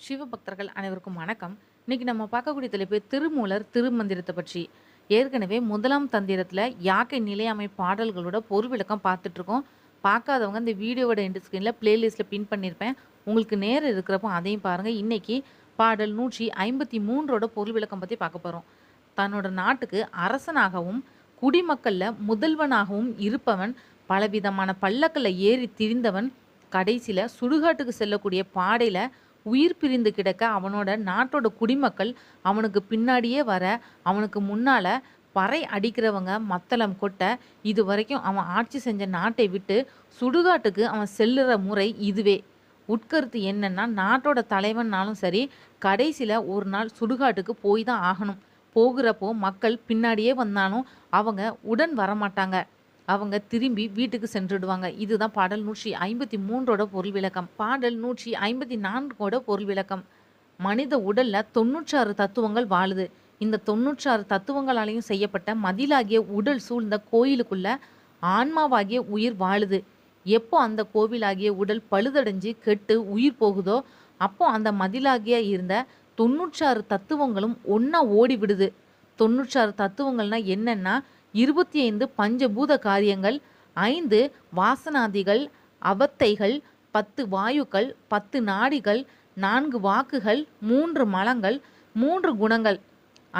சிவபக்தர்கள் அனைவருக்கும் வணக்கம். இன்னைக்கு நம்ம பார்க்கக்கூடிய தலைப்பு திருமூலர் திருமந்திரத்தை பற்றி. ஏற்கனவே முதலாம் தந்திரத்தில் யாக்கை நிலையாமை பாடல்களோட பொருள் விளக்கம் பார்த்துட்டு இருக்கோம் பார்க்காதவங்க இந்த வீடியோவோட எண்டு ஸ்க்ரீனில் பிளேலிஸ்ட்டில் பின் பண்ணியிருப்பேன் உங்களுக்கு நேரம் இருக்கிறப்போ அதையும் பாருங்கள் இன்னைக்கு பாடல் நூற்றி ஐம்பத்தி மூன்றோட பொருள் விளக்கம் பற்றி பார்க்க போகிறோம் தன்னோட நாட்டுக்கு அரசனாகவும் குடிமக்களில் முதல்வனாகவும் இருப்பவன் பலவிதமான பல்லக்கில் ஏறி திரிந்தவன் கடைசியில் சுடுகாட்டுக்கு செல்லக்கூடிய பாடையில் உயிர் பிரிந்து கிடக்க அவனோட நாட்டோட குடிமக்கள் அவனுக்கு பின்னாடியே வர அவனுக்கு முன்னால் பறை அடிக்கிறவங்க மத்தளம் கொட்ட இது வரைக்கும் அவன் ஆட்சி செஞ்ச நாட்டை விட்டு சுடுகாட்டுக்கு அவன் செல்லுற முறை இதுவே. உட்கருத்து என்னன்னா நாட்டோட தலைவன்னாலும் சரி கடைசியில் ஒரு நாள் சுடுகாட்டுக்கு போய் தான் ஆகணும். போகிறப்போ மக்கள் பின்னாடியே வந்தாலும் அவங்க உடன் வரமாட்டாங்க. அவங்க திரும்பி வீட்டுக்கு சென்றுடுவாங்க. இதுதான் பாடல் நூற்றி ஐம்பத்தி மூன்றோட பொருள் விளக்கம். பாடல் நூற்றி ஐம்பத்தி நான்கோட பொருள் விளக்கம். மனித உடல்ல தொண்ணூற்றாறு தத்துவங்கள் வாழுது. இந்த தொண்ணூற்றாறு தத்துவங்களாலையும் செய்யப்பட்ட மதிலாகிய உடல் சூழ்ந்த கோயிலுக்குள்ள ஆன்மாவாகிய உயிர் வாழுது. எப்போ அந்த கோவிலாகிய உடல் பழுதடைஞ்சு கெட்டு உயிர் போகுதோ அப்போ அந்த மதிலாகிய இருந்த தொண்ணூற்றாறு தத்துவங்களும் ஒன்றா ஓடி விடுது தொண்ணூற்றாறு தத்துவங்கள்னா என்னென்னா இருபத்தி ஐந்து பஞ்சபூத காரியங்கள் ஐந்து வாசனாதிகள் அவத்தைகள் பத்து வாயுக்கள் பத்து நாடிகள் நான்கு வாக்குகள் மூன்று மலங்கள் மூன்று குணங்கள்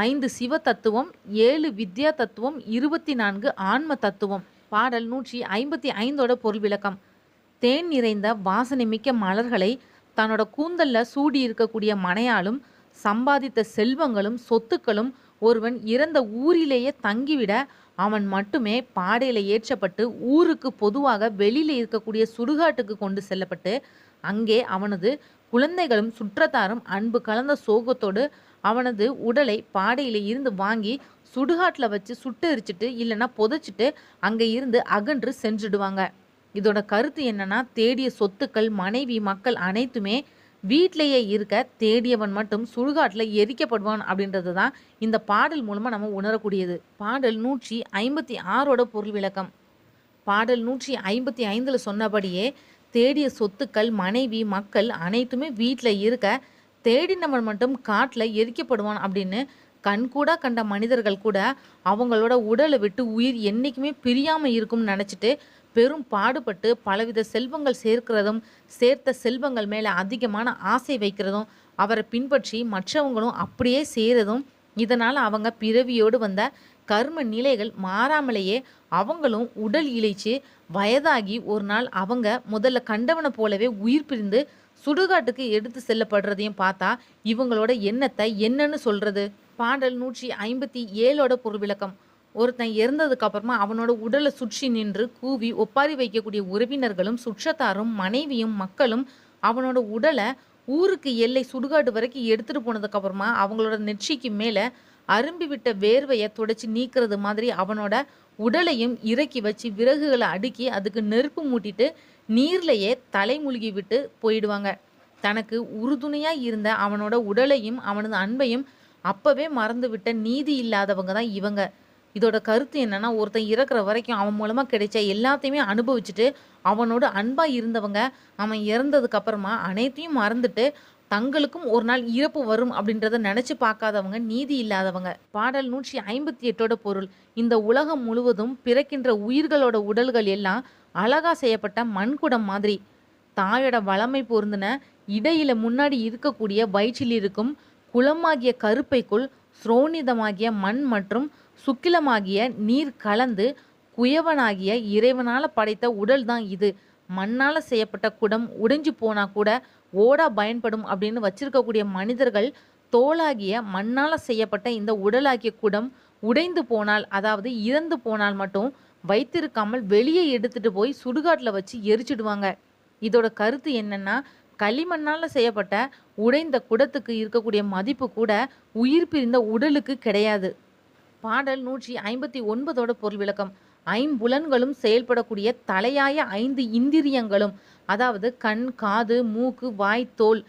ஐந்து சிவ தத்துவம் ஏழு வித்யா தத்துவம் இருபத்தி நான்கு ஆன்ம தத்துவம் பாடல் நூற்றி ஐம்பத்தி ஐந்தோட பொருள் விளக்கம். தேன் நிறைந்த வாசனை மிக்க மலர்களை தன்னோட கூந்தல்ல சூடி இருக்கக்கூடிய மனையாலும் சம்பாதித்த செல்வங்களும் சொத்துக்களும் ஒருவன் இறந்த ஊரிலேயே தங்கிவிட அவன் மட்டுமே பாடையில ஏற்றப்பட்டு ஊருக்கு பொதுவாக வெளியில இருக்கக்கூடிய சுடுகாட்டுக்கு கொண்டு செல்லப்பட்டு அங்கே அவனது குழந்தைகளும் சுற்றத்தாரும் அன்பு கலந்த சோகத்தோடு அவனது உடலை பாடையில இருந்து வாங்கி சுடுகாட்டில் வச்சு சுட்டு எரிச்சிட்டு இல்லைன்னா புதைச்சிட்டு அங்கே இருந்து அகன்று சென்றுடுவாங்க. இதோட கருத்து என்னன்னா தேடிய சொத்துக்கள் மனைவி மக்கள் அனைத்துமே வீட்டிலேயே இருக்க தேடியவன் மட்டும் சுடுகாட்டில் எரிக்கப்படுவான் அப்படின்றது தான் இந்த பாடல் மூலமாக நம்ம உணரக்கூடியது. பாடல் நூற்றி ஐம்பத்தி ஆறோட பொருள் விளக்கம். பாடல் நூற்றி ஐம்பத்தி ஐந்தில் சொன்னபடியே தேடிய சொத்துக்கள் மனைவி மக்கள் அனைத்துமே வீட்டில் இருக்க தேடினவன் மட்டும் காட்டில் எரிக்கப்படுவான் அப்படின்னு கண்கூடாக கண்ட மனிதர்கள் கூட அவங்களோட உடலை விட்டு உயிர் என்றைக்குமே பிரியாமல் இருக்கும்னு நினச்சிட்டு பெரும் பாடுபட்டு பலவித செல்வங்கள் சேர்க்கிறதும் சேர்த்த செல்வங்கள் மேலே அதிகமான ஆசை வைக்கிறதும் அவரை பின்பற்றி மற்றவங்களும் அப்படியே செய்கிறதும் இதனால் அவங்க பிறவியோடு வந்த கர்ம நிலைகள் மாறாமலேயே அவங்களும் உடல் இழைச்சி வயதாகி ஒரு நாள் அவங்க முதல்ல கண்டவனை போலவே உயிர் பிரிந்து சுடுகாட்டுக்கு எடுத்து செல்லப்படுறதையும் பார்த்தா இவங்களோட எண்ணத்தை என்னன்னு சொல்கிறது பாடல் நூற்றி ஐம்பத்தி ஏழோட பொருள் விளக்கம் ஒருத்தன் இறந்ததுக்கு அப்புறமா அவனோட உடலை சுற்றி நின்று கூவி ஒப்பாரி வைக்கக்கூடிய உறவினர்களும் சுற்றத்தாரும் மனைவியும் மக்களும் அவனோட உடலை ஊருக்கு எல்லை சுடுகாடு வரைக்கும் எடுத்துட்டு போனதுக்கு அப்புறமா அவங்களோட நெற்றிக்கு மேலே அரும்பி விட்ட வேர்வையை துடைச்சி நீக்கிறது மாதிரி அவனோட உடலையும் இறக்கி வச்சு விறகுகளை அடுக்கி அதுக்கு நெருப்பு மூட்டிட்டு நீர்லையே தலைமுழுகி விட்டு போயிடுவாங்க. தனக்கு உறுதுணையாக இருந்த அவனோட உடலையும் அவனது அன்பையும் அப்போவே மறந்து விட்ட நீதி இல்லாதவங்க தான் இவங்க. இதோட கருத்து என்னன்னா ஒருத்தன் இறக்குற வரைக்கும் அவன் மூலமாக கிடைச்ச எல்லாத்தையுமே அனுபவிச்சுட்டு அவனோட அன்பாக இருந்தவங்க அவன் இறந்ததுக்கு அப்புறமா அனைத்தையும் மறந்துட்டு தங்களுக்கும் ஒரு நாள் இறப்பு வரும் அப்படின்றத நினச்சி பார்க்காதவங்க நீதி இல்லாதவங்க. பாடல் நூற்றி ஐம்பத்தி எட்டோட பொருள் இந்த உலகம் முழுவதும் பிறக்கின்ற உயிர்களோட உடல்கள் எல்லாம் அழகா செய்யப்பட்ட மண்குடம் மாதிரி. தாயோட வளமை பொருந்தின இடையில முன்னாடி இருக்கக்கூடிய வயிற்றில் இருக்கும் குளமாகிய கருப்பைக்குள் ஸ்ரோனிதமாகிய மண் மற்றும் சுக்கிலமாகிய நீர் கலந்து குயவனாகிய இறைவனால் படைத்த உடல் தான் இது. மண்ணால் செய்யப்பட்ட குடம் உடைஞ்சு போனால் கூட ஓடா பயன்படும் அப்படின்னு வச்சிருக்கக்கூடிய மனிதர்கள் தோலாகிய மண்ணால் செய்யப்பட்ட இந்த உடலாகிய குடம் உடைந்து போனால் அதாவது இறந்து போனால் மட்டும் வைத்திருக்காமல் வெளியே எடுத்துட்டு போய் சுடுகாட்டில் வச்சு எரிச்சிடுவாங்க. இதோட கருத்து என்னன்னா களிமண்ணால் செய்யப்பட்ட உடைந்த குடத்துக்கு இருக்கக்கூடிய மதிப்பு கூட உயிர் பிரிந்த உடலுக்கு கிடையாது. பாடல் நூற்றி ஐம்பத்தி ஒன்பதோட பொருள் விளக்கம். ஐம்புலன்களும் செயல்படக்கூடிய தலையாய ஐந்து இந்திரியங்களும் அதாவது கண் காது மூக்கு வாய் தோல்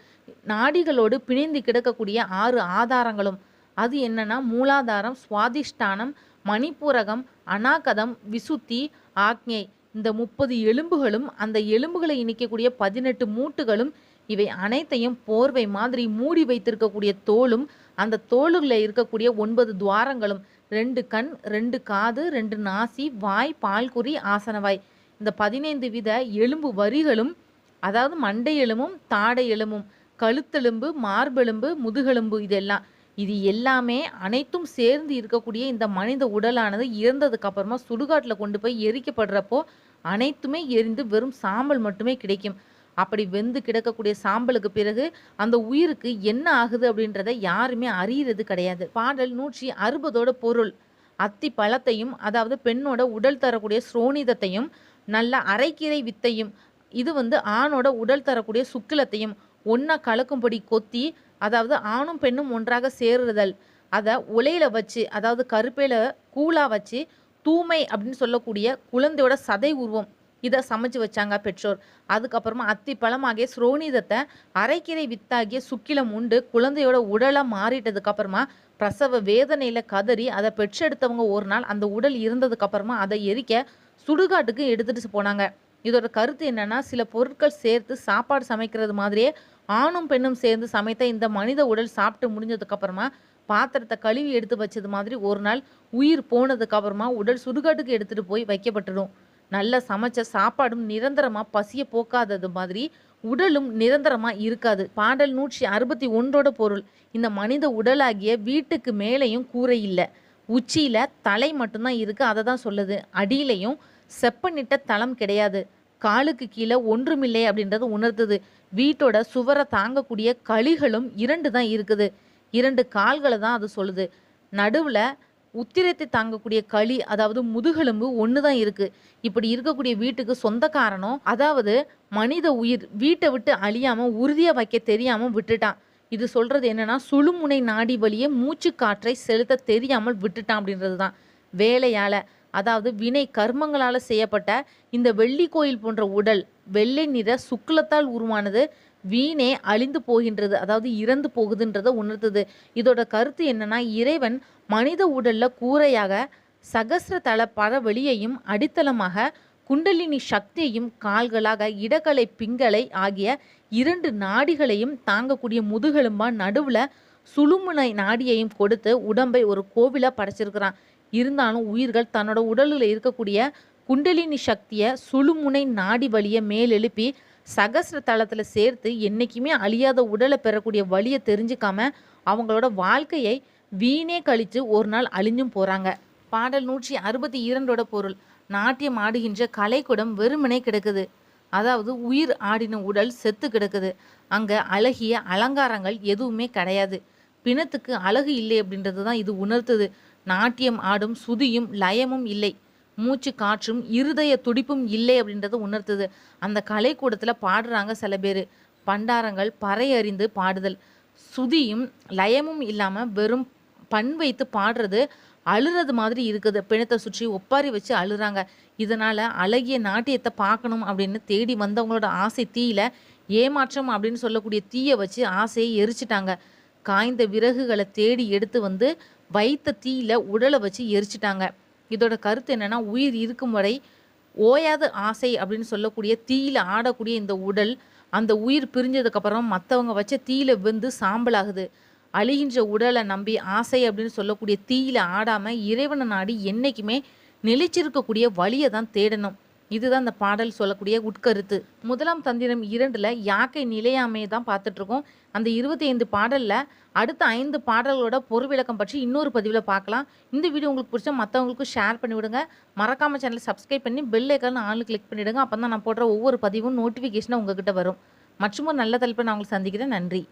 நாடிகளோடு பிணைந்து கிடக்கக்கூடிய ஆறு ஆதாரங்களும். அது என்னன்னா மூலாதாரம் சுவாதிஷ்டானம் மணிப்பூரகம் அனாகதம் விசுத்தி ஆக்ஞை. இந்த முப்பது எலும்புகளும் அந்த எலும்புகளை இணைக்கக்கூடிய பதினெட்டு மூட்டுகளும் இவை அனைத்தையும் போர்வை மாதிரி மூடி வைத்திருக்கக்கூடிய தோலும் அந்த தோளுகளில் இருக்கக்கூடிய ஒன்பது துவாரங்களும் ரெண்டு கண் ரெண்டு காது ரெண்டு நாசி வாய் பால்குறி ஆசனவாய் இந்த பதினைந்து வித எலும்பு வரிகளும் அதாவது மண்டை எலும்பும் தாடை எலும்பும் கழுத்தெலும்பு மார்பெலும்பு முதுகெலும்பு இதெல்லாம் இது எல்லாமே அனைத்தும் சேர்ந்து இருக்கக்கூடிய இந்த மனித உடலானது இறந்ததுக்கு அப்புறமா சுடுகாட்டில் கொண்டு போய் எரிக்கப்படுறப்போ அனைத்துமே எரிந்து வெறும் சாம்பல் மட்டுமே கிடைக்கும். அப்படி வெந்து கிடக்கக்கூடிய சாம்பலுக்கு பிறகு அந்த உயிருக்கு என்ன ஆகுது அப்படின்றத யாருமே அறியறது கிடையாது. பாடல் நூற்றி அறுபதோட பொருள். அத்தி பழத்தையும் அதாவது பெண்ணோட உடல் தரக்கூடிய ஸ்ரோனிதத்தையும் நல்ல அரைக்கீரை வித்தையும் இது வந்து ஆணோட உடல் தரக்கூடிய சுக்கிலத்தையும் ஒன்றா கலக்கும்படி கொத்தி அதாவது ஆணும் பெண்ணும் ஒன்றாக சேருதல். அதை உலையில வச்சு அதாவது கருப்பையில கூழா வச்சு தூமை அப்படின்னு சொல்லக்கூடிய குழந்தையோட சதை உருவம் இதை சமைச்சு வச்சாங்க பெற்றோர். அதுக்கப்புறமா அத்தி பழமாகிய ஸ்ரோனிதத்தை அரைக்கீரை வித்தாகிய சுக்கிலம் உண்டு குழந்தையோட உடலாக மாறிட்டதுக்கு அப்புறமா பிரசவ வேதனையில கதறி அதை பெற்றெடுத்தவங்க ஒரு நாள் அந்த உடல் இருந்ததுக்கு அப்புறமா அதை எரிக்க சுடுகாட்டுக்கு எடுத்துட்டு போனாங்க. இதோட கருத்து என்னன்னா சில பொருட்கள் சேர்த்து சாப்பாடு சமைக்கிறது மாதிரியே ஆணும் பெண்ணும் சேர்ந்து சமைத்த இந்த மனித உடல் சாப்பிட்டு முடிஞ்சதுக்கப்புறமா பாத்திரத்தை கழுவி எடுத்து வச்சது மாதிரி ஒரு நாள் உயிர் போனதுக்கப்புறமா உடல் சுடுகாட்டுக்கு எடுத்துகிட்டு போய் வைக்கப்பட்டுடும். நல்ல சமைச்ச சாப்பாடும் நிரந்தரமாக பசிய போக்காதது மாதிரி உடலும் நிரந்தரமாக இருக்காது. பாடல் நூற்றி அறுபத்தி ஒன்றோட பொருள். இந்த மனித உடலாகிய வீட்டுக்கு மேலேயும் கூரை இல்லை. உச்சியில் தலை மட்டும்தான் இருக்குது அதை தான் சொல்லுது. அடியிலையும் செப்பனிட்ட தளம் கிடையாது. காலுக்கு கீழே ஒன்றுமில்லை அப்படின்றது உணர்த்துது. வீட்டோட சுவரை தாங்கக்கூடிய களிகளும் இரண்டு தான் இருக்குது. இரண்டு கால்களை தான் அது சொல்லுது. நடுவில் உத்திரத்தை தாங்கக்கூடிய களி அதாவது முதுகெலும்பு ஒன்று தான் இருக்குது இப்படி இருக்கக்கூடிய வீட்டுக்கு சொந்தக்காரனும் அதாவது மனித உயிர் வீட்டை விட்டு அழியாமல் உறுதியாக வைக்க தெரியாமல் விட்டுட்டான். இது சொல்கிறது என்னென்னா சுழுமுனை நாடி வழியே மூச்சு காற்றை செலுத்த தெரியாமல் விட்டுட்டான் அப்படின்றது தான் வேலையால். அதாவது வினை கர்மங்களால் செய்யப்பட்ட இந்த வெள்ளி கோயில் போன்ற உடல் வெள்ளை நிற சுக்லத்தால் உருவானது வீணே அழிந்து போகின்றது அதாவது இறந்து போகுதுன்றதை உணர்த்துது. இதோட கருத்து என்னன்னா இறைவன் மனித உடல்ல கூரையாக சகசிர தள பரவெளியையும் அடித்தளமாக குண்டலினி சக்தியையும் கால்களாக இடகலை பிங்களை ஆகிய இரண்டு நாடிகளையும் தாங்கக்கூடிய முதுகெலும்பா நடுவுல சுழுமுனை நாடியையும் கொடுத்து உடம்பை ஒரு கோவிலா படைச்சிருக்கிறான். இருந்தாலும் உயிர்கள் தன்னோட உடலில் இருக்கக்கூடிய குண்டலினி சக்தியை சுழுமுனை நாடி வழியை மேலெழுப்பி சகஸ்ர தளத்தில் சேர்த்து என்றைக்குமே அழியாத உடலை பெறக்கூடிய வழியை தெரிஞ்சுக்காம அவங்களோட வாழ்க்கையை வீணே கழித்து ஒரு நாள் அழிஞ்சும் போகிறாங்க பாடல் நூற்றி அறுபத்தி இரண்டோட பொருள் நாட்டியம் ஆடுகின்ற கலைக்குடம் வெறுமனே கிடக்குது. அதாவது உயிர் ஆடின உடல் செத்து கிடக்குது. அங்கே அழகிய அலங்காரங்கள் எதுவுமே கிடையாது. பிணத்துக்கு அழகு இல்லை அப்படின்றது தான் இது உணர்த்துது. நாட்டியம் ஆடும் சுதியும் லயமும் இல்லை. மூச்சு காற்றும் இருதய துடிப்பும் இல்லை அப்படின்றத உணர்த்துது. அந்த கலைக்கூடத்தில் பாடுறாங்க சில பேர். பண்டாரங்கள் பறையறிந்து பாடுதல். சுதியும் லயமும் இல்லாமல் வெறும் பண் வைத்து பாடுறது அழுறது மாதிரி இருக்குது. பிணத்தை சுற்றி ஒப்பாரி வச்சு அழுறாங்க. இதனால் அழகிய நாட்டியத்தை பார்க்கணும் அப்படின்னு தேடி வந்தவங்களோட ஆசை தீயில ஏமாற்றம் அப்படின்னு சொல்லக்கூடிய தீயை வச்சு ஆசையை எரிச்சிட்டாங்க. காய்ந்த விறகுகளை தேடி எடுத்து வந்து வைத்த தீயில உடலை வச்சு எரிச்சிட்டாங்க. இதோட கருத்து என்னன்னா உயிர் இருக்கும் வரை ஓயாத ஆசை அப்படின்னு சொல்லக்கூடிய தீயில ஆடக்கூடிய இந்த உடல் அந்த உயிர் பிரிஞ்சதுக்கப்புறம் மற்றவங்க வச்ச தீயில வெந்து சாம்பலாகுது. அழிகின்ற உடலை நம்பி ஆசை அப்படின்னு சொல்லக்கூடிய தீயில ஆடாம இறைவனை நாடி என்னைக்குமே நிலைச்சிருக்கக்கூடிய வழியை தான் தேடணும். இதுதான் இந்த பாடல் சொல்லக்கூடிய உட்கருத்து. முதலாம் தந்திரம் இரண்டுல யாக்கை நிலையாமையை தான் பார்த்துட்டு இருக்கோம் அந்த இருபத்தி ஐந்து பாடல்ல அடுத்த ஐந்து பாடல்களோட பொருள் விளக்கம் பற்றி இன்னொரு பதிவில் பார்க்கலாம். இந்த வீடியோ உங்களுக்கு பிடிச்சா மற்றவங்களுக்கும் ஷேர் பண்ணி விடுங்க மறக்காம சேனலை சப்ஸ்கிரைப் பண்ணி பெல் ஐக்கான ஆளு கிளிக் பண்ணிவிடுங்க அப்போ தான் நான் போடுற ஒவ்வொரு பதிவும் நோட்டிஃபிகேஷனாக உங்ககிட்ட வரும். மற்றும் ஒரு நல்ல தலைப்பை நான் உங்களுக்கு சந்திக்கிறேன். நன்றி.